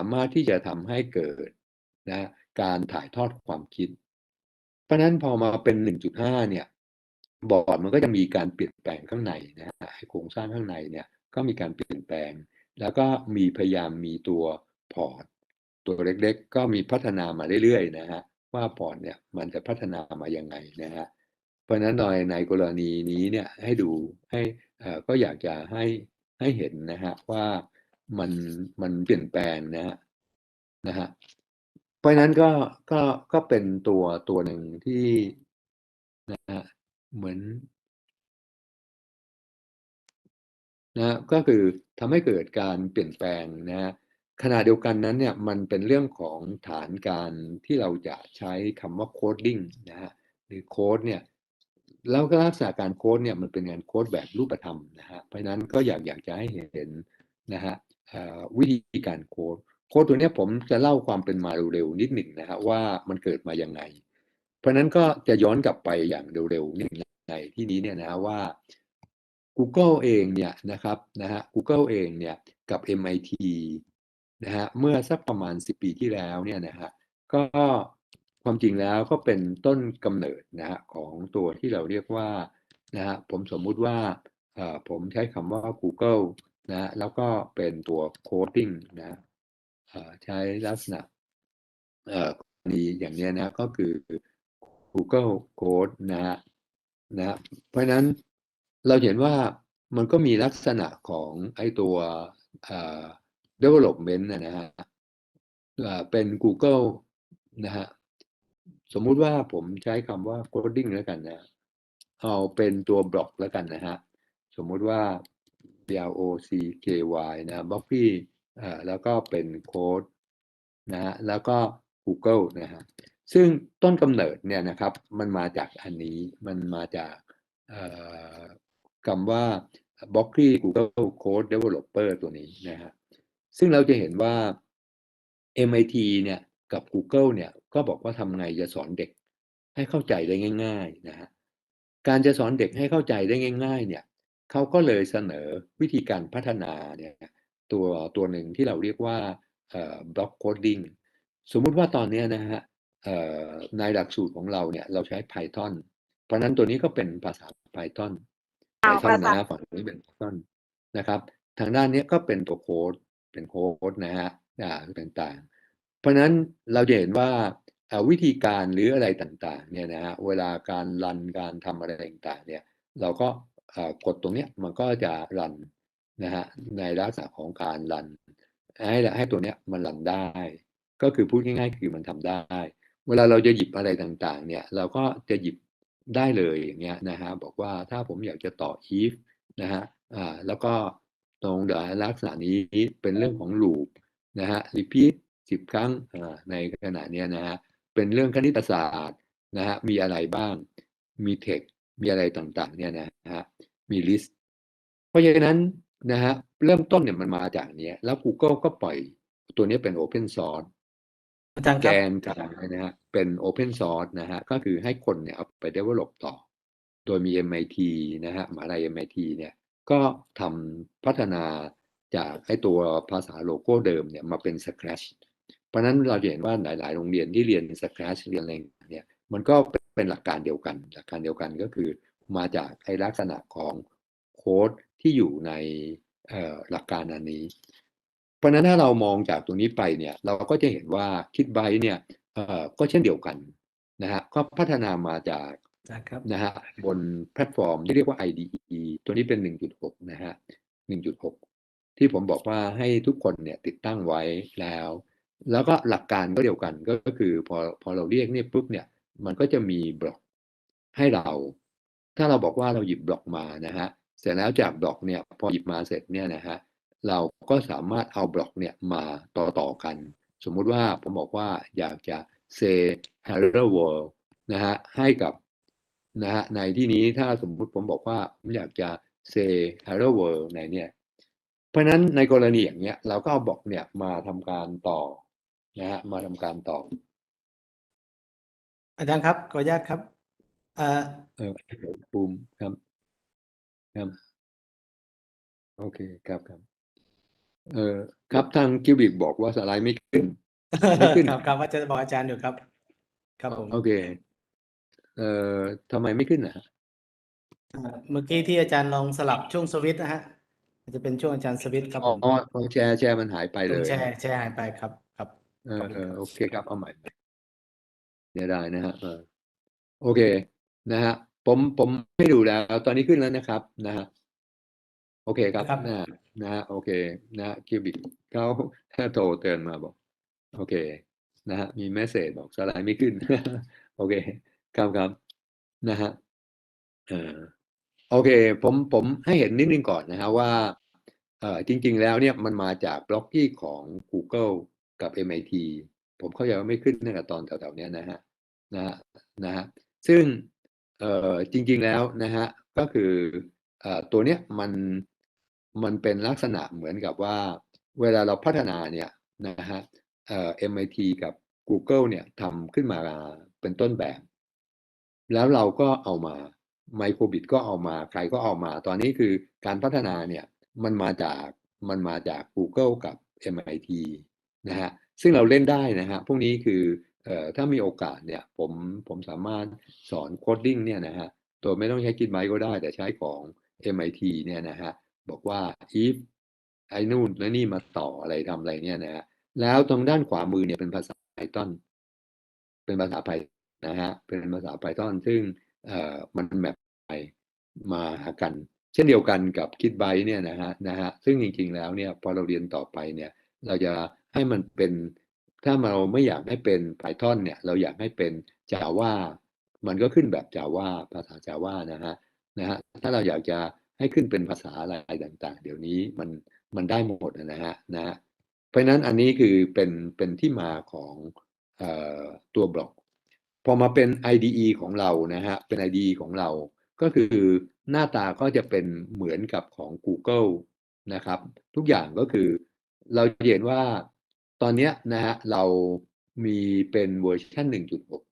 ามารถที่จะทำให้เกิดนะการถ่ายทอดความคิด เพราะนั้นพอมาเป็น 1.5 เนี่ย บอร์ดมันก็จะมีการเปลี่ยนแปลงข้างในนะฮะโครงสร้างข้างในเนี่ยก็มีการเปลี่ยนแปลง แล้วก็มีพยายามมีตัวพอร์ตตัวเล็กๆ ก็มีพัฒนามาเรื่อยๆนะฮะว่าพอร์ตเนี่ยมันจะพัฒนามายังไงนะฮะเพราะนั้นโดยในกรณีนี้เนี่ยให้ดูให้ก็อยากจะให้ให้เห็นนะฮะว่า มันมันเปลี่ยนแปลงนะฮะนะฮะเพราะนั้นก็ก็ก็เป็นตัวตัวหนึ่งที่นะฮะเหมือนนะก็คือทำให้เกิดการเปลี่ยนแปลงนะฮะขณะเดียวกันนั้นเนี่ยมันเป็นเรื่องของฐานการที่เราจะใช้คำว่าโคดดิ้งนะฮะหรือโค้ดเนี่ยแล้วก็ลักษณะการโค้ดเนี่ยมันเป็นงานโค้ดแบบรูปธรรมนะฮะเพราะนั้นก็อยากอยากจะให้เห็นนะฮะ วิธีการโค้ดโค้ดตัวนี้ผมจะเล่าความเป็นมาเร็วๆนิดหนึ่งนะฮะว่ามันเกิดมาอย่างไง เพราะนั้นก็จะย้อนกลับไปอย่างเร็วๆนิดในที่นี้เนี่ยนะว่า Google เองเนี่ยนะครับนะฮะ Google เองเนี่ยกับ MIT นะฮะเมื่อสักประมาณ 10 ปีที่แล้วเนี่ยนะฮะก็ความจริงแล้วก็เป็นต้นกำเนิดนะฮะของตัวที่เราเรียกว่านะฮะผมสมมุติว่าผมใช้คำว่า Google นะแล้วก็เป็นตัวโคดดิ้งนะใช้ลักษณะนี้อย่างนี้นะก็คือ Google Code นะฮะนะเพราะนั้นเราเห็นว่ามันก็มีลักษณะของไอ้ตัว development นะฮะเป็น Google นะฮะสมมุติว่าผมใช้คำว่า coding แล้วกันนะ เอาเป็นตัวบล็อกแล้วกันนะฮะ สมมุติว่า l o c k y นะบ็อกพี่แล้วก็เป็นโค้ดนะฮะแล้วก็ Google นะฮะซึ่งต้นกำเนิดเนี่ยนะครับมันมาจากอันนี้มันมาจากคำว่า b l o c k y Google Code Developer ตัวนี้นะฮะซึ่งเราจะเห็นว่า MIT เนี่ยกับ Google เนี่ยก็บอกว่าทำไงจะสอนเด็กให้เข้าใจได้ง่าย ๆนะฮะการจะสอนเด็กให้เข้าใจได้ง่าย ๆ เนี่ย เขาก็เลยเสนอวิธีการพัฒนาเนี่ยตัวตัวหนึ่งที่เราเรียกว่าบล็อกโคดดิ้งสมมุติว่าตอนนี้นะฮะในหลักสูตรของเราเนี่ยเราใช้ Python เพราะนั้นตัวนี้ก็เป็นภาษา Python Python นะฝั่งนี้เป็น Python นะครับทางด้านนี้ก็เป็นตัวโค้ดเป็นโค้ดนะฮะต่างๆ เพราะนั้นเราจะเห็นว่าวิธีการหรืออะไรต่างๆเนี่ยนะฮะเวลาการรันการทำอะไรต่างๆเนี่ยเราก็ กดตรงนี้มันก็จะรันนะฮะในลักษณะของการรัน ให้ให้ตัวเนี้ยมันรันได้ ก็คือพูดง่าย ๆ คือมันทำได้ เวลาเราจะหยิบอะไรต่างๆ เนี่ย เราก็จะหยิบได้เลยอย่างเงี้ยนะฮะบอกว่าถ้าผมอยากจะต่อ if นะฮะอ่าแล้วก็ตรงเดี๋ยวลักษณะนี้เป็นเรื่องของ loop นะฮะ repeat สิบครั้งในขณะนี้นะฮะเป็นเรื่องคณิตศาสตร์นะฮะมีอะไรบ้างมี text มีอะไรต่างๆ เนี่ยนะฮะมี list เพราะฉะนั้นนะฮะเริ่มต้นเนี่ยมันมาจากนี้แล้ว Google ก็ปล่อยตัวนี้เป็น Open Source อาจารย์คแกรับนกลางนะฮะเป็น Open Source นะฮะก็คือให้คนเนี่ยเอาไป develop ต่อ โดยมี MIT นะฮะมหาลัย MIT เนี่ยก็ทำพัฒนาจากไอ้ตัวภาษาโลโก้เดิมเนี่ยมาเป็น Scratch เพราะนั้นเราจะเห็นว่าหลาย ๆ โรงเรียนที่เรียน Scratch เรียนอะไรเนี่ย มันก็เป็นหลักการเดียวกัน หลักการเดียวกันก็คือมาจากไอ้ลักษณะของโค้ดที่อยู่ในหลักการอันนี้ เพราะนั้นถ้าเรามองจากตรงนี้ไปเนี่ยเราก็จะเห็นว่าคิดไบเนี่ยก็เช่นเดียวกันนะฮะก็พัฒนามาจากนะครับนะฮะบนแพลตฟอร์มที่เรียกว่า IDE ตัวนี้เป็น 1.6 นะฮะ 1.6 ที่ผมบอกว่าให้ทุกคนเนี่ยติดตั้งไว้แล้ว แล้วก็หลักการก็เดียวกันก็คือพอพอเราเรียกเนี่ยปุ๊บเนี่ย มันก็จะมีบล็อกให้เรา ถ้าเราบอกว่าเราหยิบบล็อกมานะฮะเสร็จแล้วจากบล็อกเนี่ยพอหยิบมาเสร็จเนี่ยนะฮะเราก็สามารถเอาบล็อกเนี่ยมาต่อต่อกัน สมมุติว่าผมบอกว่าอยากจะ say hello world นะฮะให้กับนะฮะในที่นี้ถ้าสมมุติผมบอกว่าผมอยากจะ say hello world ในเนี่ยเพราะนั้นในกรณีอย่างเงี้ยเราก็เอาบล็อกเนี่ยมาทำการต่อนะฮะมาทำการต่อ อาจารย์ครับขออนุญาตครับเอ่อเออปูมครับครับโอเคครับครับ เออครับทางคิวบิกบอกว่าสไลด์ไม่ขึ้นไม่ขึ้นครับครับว่าจะบอกอาจารย์อยู่ครับ ครับผมโอเค เอ่อทำไมไม่ขึ้นนะฮะอ่าเมื่อกี้ที่อาจารย์ลองสลับช่วงสวิตช์นะฮะมันจะเป็นช่วงอาจารย์สวิตช์ครับอ๋ผอมอ๋อแชร์แชร์มันหายไปเลช่วงยแชร์แชร์หายไปครับ ครับเออเออโอเคครับเอาใหม่ เดี๋ยวได้นะฮะเออโอเคนะฮะผมผมให้ดูแล้ว ตอนนี้ขึ้นแล้วนะครับนะฮะโอเคครับครับนะฮะนะฮะโอเคนะฮะคิวบิกเขาโทรเตือนมาบอก โอเค นะฮะมีเมสเซจบอกสไลด์ไม่ขึ้น โอเคครับครับนะฮะเออโอเค ผมผมให้เห็นนิดนึงก่อนนะฮะว่าเอ่อจริง ๆ แล้วเนี่ยมันมาจากบล็อกกี้ของ Google กับ MIT ผมเข้าใจว่าไม่ขึ้นตั้งแต่ตอนแถวๆนี้นะฮะนะฮะนะฮะซึ่งเอ่อจริงๆแล้วนะฮะก็คือเอ่อตัวเนี้ยมันมันเป็นลักษณะเหมือนกับว่า เวลาเราพัฒนาเนี่ยนะฮะเอ่อ MIT กับ Google เนี่ยทำขึ้นมาเป็นต้นแบบ แล้วเราก็เอามาไมโครบิ t ก็เอามาใครก็เอามา ตอนนี้คือการพัฒนาเนี่ยมันมาจากมันมาจาก Google กับ MIT นะฮะ ซึ่งเราเล่นได้นะฮะพวกนี้คืออถ้ามีโอกาสเนี่ยผมผมสามารถสอนโคดดิ้งเนี่ยนะฮะตัวไม่ต้องใช้กินไมก็ได้ แต่ใช้ของ MIT เนี่ยนะฮะบอกว่า if ไอ้นู่นแล้วนี่มาต่ออะไรทำอะไรเนี่ยนะฮะแล้วตรงด้านขวามือเนี่ยเป็นภาษา Python เป็นภาษา Python นะฮะเป็นภาษา Python ซึ่งเอ่อมันแมปไปมาหากัน เช่นเดียวกันกับคิดไบเนี่ยนะฮะนะฮะซึ่งจริงๆแล้วเนี่ยพอเราเรียนต่อไปเนี่ยเราจะ ให้มันเป็นถ้าเราไม่อยากให้เป็น Python เนี่ย เราอยากให้เป็น Java มันก็ขึ้นแบบ Java ภาษา Java นะฮะนะฮะถ้าเราอยากจะให้ขึ้นเป็นภาษาอะไรต่าง ๆ เดี๋ยวนี้มันมันได้หมดนะฮะนะฮะเพราะฉะนั้นอันนี้คือเป็นเป็นที่มาของออตัวบล็อก พอมาเป็น IDE ของเรานะฮะเป็น IDE ของเรา ก็คือหน้าตาก็จะเป็นเหมือนกับของ Google นะครับ ทุกอย่างก็คือเราเห็นว่า ตอนนี้นะฮะเรามีเป็นเวอร์ชัน1.6